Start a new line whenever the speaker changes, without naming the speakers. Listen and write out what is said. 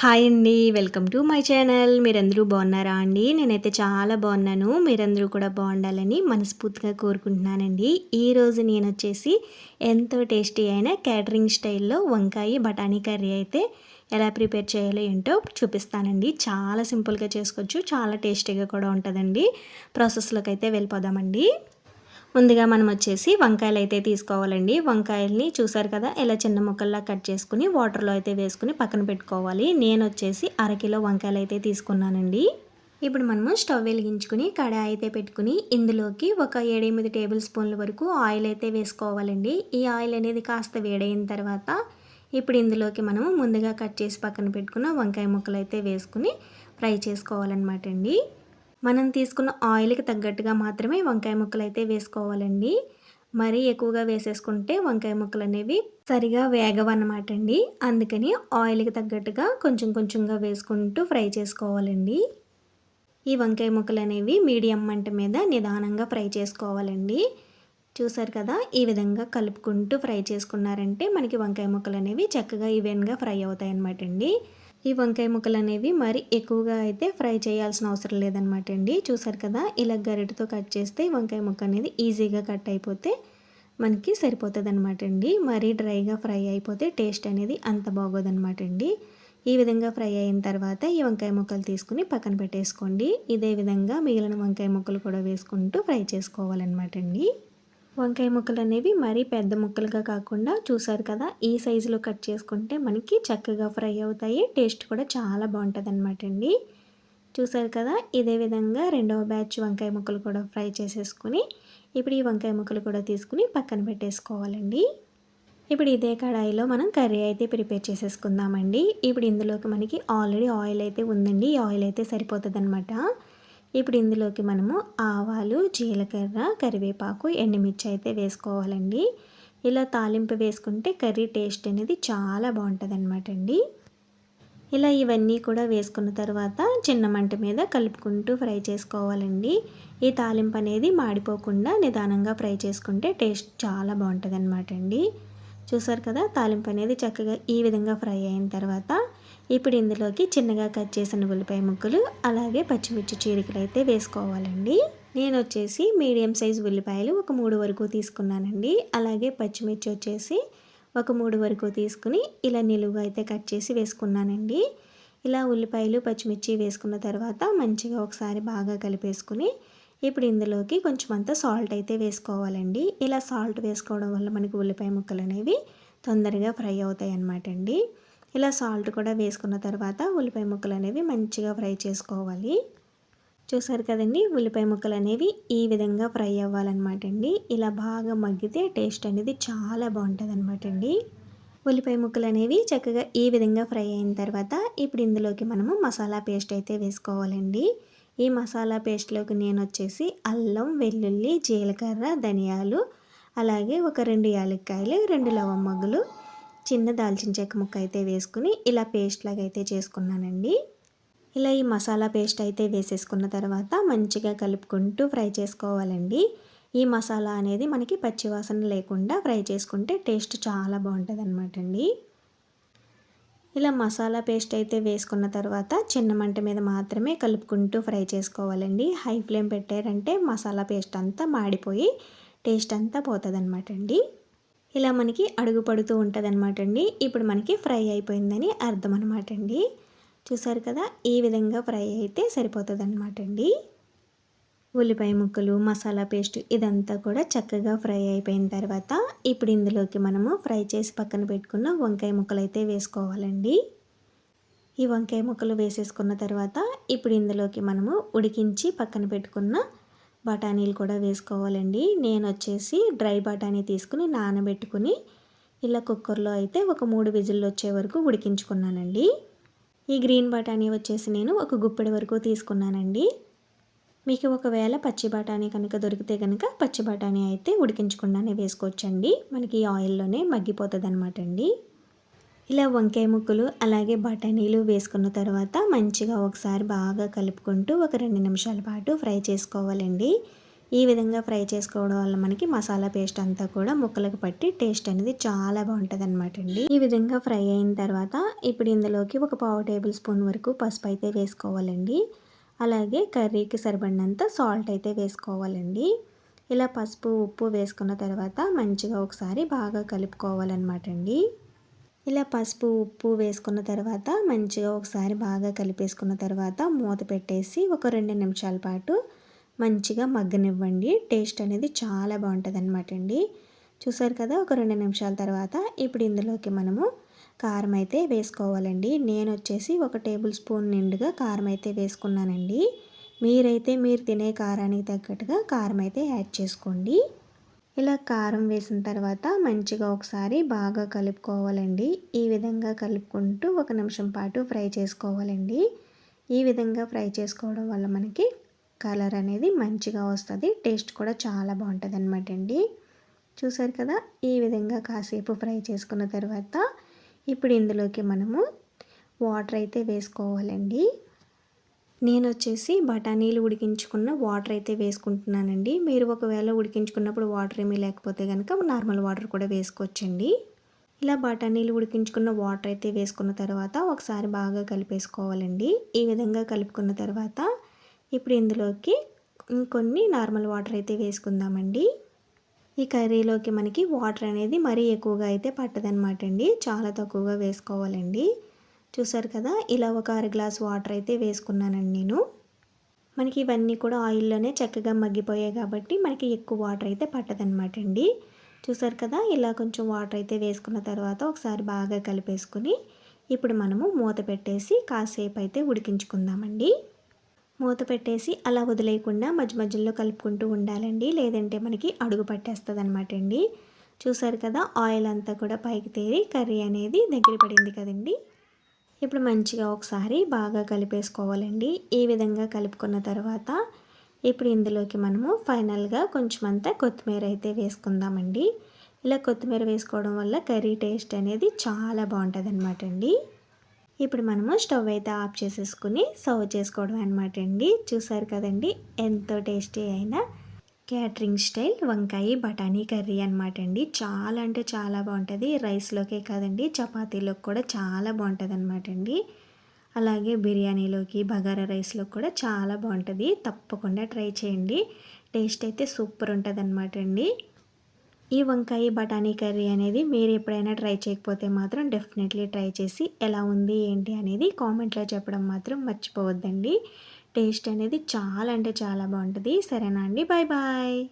Hi అండి welcome to my channel. మీరందరూ బాగున్నారా అండి? నేనైతే చాలా బాగున్నాను. మీరందరూ కూడా బాగుండాలని మనస్ఫూర్తిగా కోరుకుంటున్నానండి. ఈరోజు నేను వచ్చేసి ఎంతో టేస్టీ అయిన క్యాటరింగ్ స్టైల్లో వంకాయ బఠానీ కర్రీ అయితే ఎలా ప్రిపేర్ చేయాలో ఏంటో చూపిస్తానండి. చాలా సింపుల్గా చేసుకోవచ్చు. చాలా టేస్టీగా కూడా ఉంటుందండి. ప్రాసెస్లోకి అయితే వెళ్ళిపోదామండి. ముందుగా మనం వచ్చేసి వంకాయలు అయితే తీసుకోవాలండి. వంకాయల్ని చూసారు కదా ఇలా చిన్న ముక్కల్లా కట్ చేసుకుని వాటర్లో అయితే వేసుకుని పక్కన పెట్టుకోవాలి. నేను వచ్చేసి అరకిలో వంకాయలు అయితే తీసుకున్నానండి. ఇప్పుడు మనము స్టవ్ వెలిగించుకుని కడాయి అయితే పెట్టుకుని ఇందులోకి ఒక ఏడెనిమిది టేబుల్ స్పూన్ల వరకు ఆయిల్ అయితే వేసుకోవాలండి. ఈ ఆయిల్ అనేది కాస్త వేడైన తర్వాత ఇప్పుడు ఇందులోకి మనము ముందుగా కట్ చేసి పక్కన పెట్టుకున్న వంకాయ ముక్కలు అయితే వేసుకుని ఫ్రై చేసుకోవాలన్నమాట అండి. మనం తీసుకున్న ఆయిల్కి తగ్గట్టుగా మాత్రమే వంకాయ ముక్కలు అయితే వేసుకోవాలండి. మరీ ఎక్కువగా వేసేసుకుంటే వంకాయ ముక్కలు అనేవి సరిగా వేగవన్నమాట అండి. అందుకని ఆయిల్కి తగ్గట్టుగా కొంచెం కొంచెంగా వేసుకుంటూ ఫ్రై చేసుకోవాలండి. ఈ వంకాయ ముక్కలు అనేవి మీడియం మంట మీద నిదానంగా ఫ్రై చేసుకోవాలండి. చూసారు కదా ఈ విధంగా కలుపుకుంటూ ఫ్రై చేసుకున్నారంటే మనకి వంకాయ ముక్కలు అనేవి చక్కగా ఈవెన్గా ఫ్రై అవుతాయి అనమాట అండి. ఈ వంకాయ ముక్కలు అనేవి మరి ఎక్కువగా అయితే ఫ్రై చేయాల్సిన అవసరం లేదనమాట అండి. చూసారు కదా ఇలా గరిటతో కట్ చేస్తే వంకాయ ముక్క అనేది ఈజీగా కట్ అయిపోతే మనకి సరిపోతుంది అనమాట అండి. మరీ డ్రైగా ఫ్రై అయిపోతే టేస్ట్ అనేది అంత బాగోదనమాట అండి. ఈ విధంగా ఫ్రై అయిన తర్వాత ఈ వంకాయ ముక్కలు తీసుకుని పక్కన పెట్టేసుకోండి. ఇదే విధంగా మిగిలిన వంకాయ ముక్కలు కూడా వేసుకుంటూ ఫ్రై చేసుకోవాలన్నమాట అండి. వంకాయ ముక్కలు అనేవి మరీ పెద్ద ముక్కలుగా కాకుండా చూసారు కదా ఈ సైజులో కట్ చేసుకుంటే మనకి చక్కగా ఫ్రై అవుతాయి. టేస్ట్ కూడా చాలా బాగుంటుంది అనమాట అండి. చూసారు కదా ఇదే విధంగా రెండవ బ్యాచ్ వంకాయ ముక్కలు కూడా ఫ్రై చేసేసుకుని ఇప్పుడు ఈ వంకాయ ముక్కలు కూడా తీసుకుని పక్కన పెట్టేసుకోవాలండి. ఇప్పుడు ఇదే కడాయిలో మనం కర్రీ అయితే ప్రిపేర్ చేసేసుకుందామండి. ఇప్పుడు ఇందులోకి మనకి ఆల్రెడీ ఆయిల్ అయితే ఉందండి. ఈ ఆయిల్ అయితే సరిపోతుంది అనమాట ఇప్పుడు ఇందులోకి మనము ఆవాలు జీలకర్ర కరివేపాకు ఎండుమిర్చి అయితే వేసుకోవాలండి. ఇలా తాలింపు వేసుకుంటే కర్రీ టేస్ట్ అనేది చాలా బాగుంటుంది అనమాట అండి. ఇలా ఇవన్నీ కూడా వేసుకున్న తర్వాత చిన్న మంట మీద కలుపుకుంటూ ఫ్రై చేసుకోవాలండి. ఈ తాలింపు అనేది మాడిపోకుండా నిదానంగా ఫ్రై చేసుకుంటే టేస్ట్ చాలా బాగుంటుంది అనమాట అండి. చూసారు కదా తాలింపు అనేది చక్కగా ఈ విధంగా ఫ్రై అయిన తర్వాత ఇప్పుడు ఇందులోకి చిన్నగా కట్ చేసిన ఉల్లిపాయ ముక్కలు అలాగే పచ్చిమిర్చి చీరికలు అయితే వేసుకోవాలండి. నేను వచ్చేసి మీడియం సైజ్ ఉల్లిపాయలు ఒక మూడు వరకు తీసుకున్నానండి. అలాగే పచ్చిమిర్చి వచ్చేసి ఒక మూడు వరకు తీసుకుని ఇలా నిలువుగా అయితే కట్ చేసి వేసుకున్నానండి. ఇలా ఉల్లిపాయలు పచ్చిమిర్చి వేసుకున్న తర్వాత మంచిగా ఒకసారి బాగా కలిపేసుకుని ఇప్పుడు ఇందులోకి కొంచెం అంత సాల్ట్ అయితే వేసుకోవాలండి. ఇలా సాల్ట్ వేసుకోవడం వల్ల మనకి ఉల్లిపాయ ముక్కలు అనేవి తొందరగా ఫ్రై అవుతాయి అన్నమాట అండి ఇలా సాల్ట్ కూడా వేసుకున్న తర్వాత ఉల్లిపాయ ముక్కలు అనేవి మంచిగా ఫ్రై చేసుకోవాలి. చూసారు కదండి? ఉల్లిపాయ ముక్కలు అనేవి ఈ విధంగా ఫ్రై అవ్వాలన్నమాట అండి. ఇలా బాగా మగ్గితే టేస్ట్ అనేది చాలా బాగుంటుంది అనమాట అండి. ఉల్లిపాయ ముక్కలు అనేవి చక్కగా ఈ విధంగా ఫ్రై అయిన తర్వాత ఇప్పుడు ఇందులోకి మనము మసాలా పేస్ట్ అయితే వేసుకోవాలండి. ఈ మసాలా పేస్ట్లోకి నేను వచ్చేసి అల్లం వెల్లుల్లి జీలకర్ర ధనియాలు అలాగే ఒక రెండు యాలక్కాయలు రెండు లవంగలు చిన్న దాల్చిన చెక్క ముక్క అయితే వేసుకుని ఇలా పేస్ట్ లాగా అయితే చేసుకున్నానండి. ఇలా ఈ మసాలా పేస్ట్ అయితే వేసేసుకున్న తర్వాత మంచిగా కలుపుకుంటూ ఫ్రై చేసుకోవాలండి. ఈ మసాలా అనేది మనకి పచ్చివాసన లేకుండా ఫ్రై చేసుకుంటే టేస్ట్ చాలా బాగుంటుంది అనమాట అండి ఇలా మసాలా పేస్ట్ అయితే వేసుకున్న తర్వాత చిన్న మంట మీద మాత్రమే కలుపుకుంటూ ఫ్రై చేసుకోవాలండి. హై ఫ్లేమ్ పెట్టారంటే మసాలా పేస్ట్ అంతా మాడిపోయి టేస్ట్ అంతా పోతుంది అనమాట అండి ఇలా మనకి అడుగు పడుతూ ఉంటుంది అనమాట అండి. ఇప్పుడు మనకి ఫ్రై అయిపోయిందని అర్థం అనమాట అండి. చూసారు కదా ఈ విధంగా ఫ్రై అయితే సరిపోతుంది అనమాట అండి. ఉల్లిపాయ ముక్కలు మసాలా పేస్ట్ ఇదంతా కూడా చక్కగా ఫ్రై అయిపోయిన తర్వాత ఇప్పుడు ఇందులోకి మనము ఫ్రై చేసి పక్కన పెట్టుకున్న వంకాయ ముక్కలు అయితే వేసుకోవాలండి. ఈ వంకాయ ముక్కలు వేసేసుకున్న తర్వాత ఇప్పుడు ఇందులోకి మనము ఉడికించి పక్కన పెట్టుకున్న బఠానీలు కూడా వేసుకోవాలండి. నేను వచ్చేసి డ్రై బఠానీ తీసుకుని నానబెట్టుకుని ఇలా కుక్కర్లో అయితే ఒక మూడు విజిల్లు వచ్చే వరకు ఉడికించుకున్నానండి. ఈ గ్రీన్ బఠానీ వచ్చేసి నేను ఒక గుప్పెడి వరకు తీసుకున్నానండి. మీకు ఒకవేళ పచ్చి బఠానీ కనుక దొరికితే కనుక పచ్చి బఠానీ అయితే ఉడికించకుండానే వేసుకోవచ్చండి. మనకి ఆయిల్లోనే మగ్గిపోతుంది అనమాట అండి ఇలా వంకాయ ముక్కలు అలాగే బఠానీలు వేసుకున్న తర్వాత మంచిగా ఒకసారి బాగా కలుపుకుంటూ ఒక రెండు నిమిషాల పాటు ఫ్రై చేసుకోవాలండి. ఈ విధంగా ఫ్రై చేసుకోవడం వల్ల మనకి మసాలా పేస్ట్ అంతా కూడా ముక్కలకు పట్టి టేస్ట్ అనేది చాలా బాగుంటుంది అనమాట అండి. ఈ విధంగా ఫ్రై అయిన తర్వాత ఇప్పుడు ఇందులోకి ఒక పావు టేబుల్ స్పూన్ వరకు పసుపు అయితే వేసుకోవాలండి. అలాగే కర్రీకి సరిపడినంత సాల్ట్ అయితే వేసుకోవాలండి. ఇలా పసుపు ఉప్పు వేసుకున్న తర్వాత మంచిగా ఒకసారి బాగా కలుపుకోవాలన్నమాట అండి. ఇలా పసుపు ఉప్పు వేసుకున్న తర్వాత మంచిగా ఒకసారి బాగా కలిపేసుకున్న తర్వాత మూత పెట్టేసి ఒక రెండు నిమిషాల పాటు మంచిగా మగ్గనివ్వండి. టేస్ట్ అనేది చాలా బాగుంటుంది అనమాట అండి. చూసారు కదా ఒక రెండు నిమిషాల తర్వాత ఇప్పుడు ఇందులోకి మనము కారం అయితే వేసుకోవాలండి. నేను వచ్చేసి ఒక టేబుల్ స్పూన్ నిండుగా కారం అయితే వేసుకున్నానండి. మీరైతే మీరు తినే కారానికి తగ్గట్టుగా కారం అయితే యాడ్ చేసుకోండి. ఇలా కారం వేసిన తర్వాత మంచిగా ఒకసారి బాగా కలుపుకోవాలండి. ఈ విధంగా కలుపుకుంటూ ఒక నిమిషం పాటు ఫ్రై చేసుకోవాలండి. ఈ విధంగా ఫ్రై చేసుకోవడం వల్ల మనకి కలర్ అనేది మంచిగా వస్తుంది. టేస్ట్ కూడా చాలా బాగుంటుంది అనమాట అండి. చూసారు కదా ఈ విధంగా కాసేపు ఫ్రై చేసుకున్న తర్వాత ఇప్పుడు ఇందులోకి మనము వాటర్ అయితే వేసుకోవాలండి. నేను వచ్చేసి బఠానీలు ఉడికించుకున్న వాటర్ అయితే వేసుకుంటున్నానండి. మీరు ఒకవేళ ఉడికించుకున్నప్పుడు వాటర్ ఏమీ లేకపోతే కనుక నార్మల్ వాటర్ కూడా వేసుకోవచ్చండి. ఇలా బఠానీలు ఉడికించుకున్న వాటర్ అయితే వేసుకున్న తర్వాత ఒకసారి బాగా కలిపేసుకోవాలండి. ఈ విధంగా కలుపుకున్న తర్వాత ఇప్పుడు ఇందులోకి ఇంకొన్ని నార్మల్ వాటర్ అయితే వేసుకుందామండి. ఈ కర్రీలోకి మనకి వాటర్ అనేది మరీ ఎక్కువగా అయితే పట్టదనమాట అండి చాలా తక్కువగా వేసుకోవాలండి. చూసారు కదా ఇలా ఒక అర గ్లాస్ వాటర్ అయితే వేసుకున్నానండి నేను. మనకి ఇవన్నీ కూడా ఆయిల్లోనే చక్కగా మగ్గిపోయాయి కాబట్టి మనకి ఎక్కువ వాటర్ అయితే పట్టదనమాట అండి. చూసారు కదా ఇలా కొంచెం వాటర్ అయితే వేసుకున్న తర్వాత ఒకసారి బాగా కలిపేసుకుని ఇప్పుడు మనము మూత పెట్టేసి కాసేపు అయితే ఉడికించుకుందామండి. మూత పెట్టేసి అలా వదిలేయకుండా మధ్య మధ్యలో కలుపుకుంటూ ఉండాలండి లేదంటే మనకి అడుగు పట్టేస్తుంది అనమాట అండి. చూసారు కదా ఆయిల్ అంతా కూడా పైకి తేరి కర్రీ అనేది దగ్గర పడింది కదండి. ఇప్పుడు మంచిగా ఒకసారి బాగా కలిపేసుకోవాలండి. ఈ విధంగా కలుపుకున్న తర్వాత ఇప్పుడు ఇందులోకి మనము ఫైనల్గా కొంచెం అంతా కొత్తిమీర అయితే వేసుకుందామండి. ఇలా కొత్తిమీర వేసుకోవడం వల్ల కర్రీ టేస్ట్ అనేది చాలా బాగుంటుంది అనమాట అండి. ఇప్పుడు మనము స్టవ్ అయితే ఆఫ్ చేసేసుకుని సర్వ్ చేసుకోవడం అనమాట అండి. చూసారు కదండి ఎంతో టేస్టీ అయినా క్యాటరింగ్ స్టైల్ వంకాయ బఠానీ కర్రీ అనమాట అండి. చాలా అంటే చాలా బాగుంటుంది. రైస్లోకే కాదండి చపాతీలోకి కూడా చాలా బాగుంటుంది అనమాట అండి. అలాగే బిర్యానీలోకి బగారా రైస్లో కూడా చాలా బాగుంటుంది. తప్పకుండా ట్రై చేయండి. టేస్ట్ అయితే సూపర్ ఉంటుంది అనమాట అండి. ఈ వంకాయ బఠానీ కర్రీ అనేది మీరు ఎప్పుడైనా ట్రై చేయకపోతే మాత్రం డెఫినెట్లీ ట్రై చేసి ఎలా ఉంది ఏంటి అనేది కామెంట్లో చెప్పడం మాత్రం మర్చిపోవద్దండి. టేస్ట్ అనేది చాలా అంటే చాలా బాగుంటుంది. సరేనా అండి? Bye bye.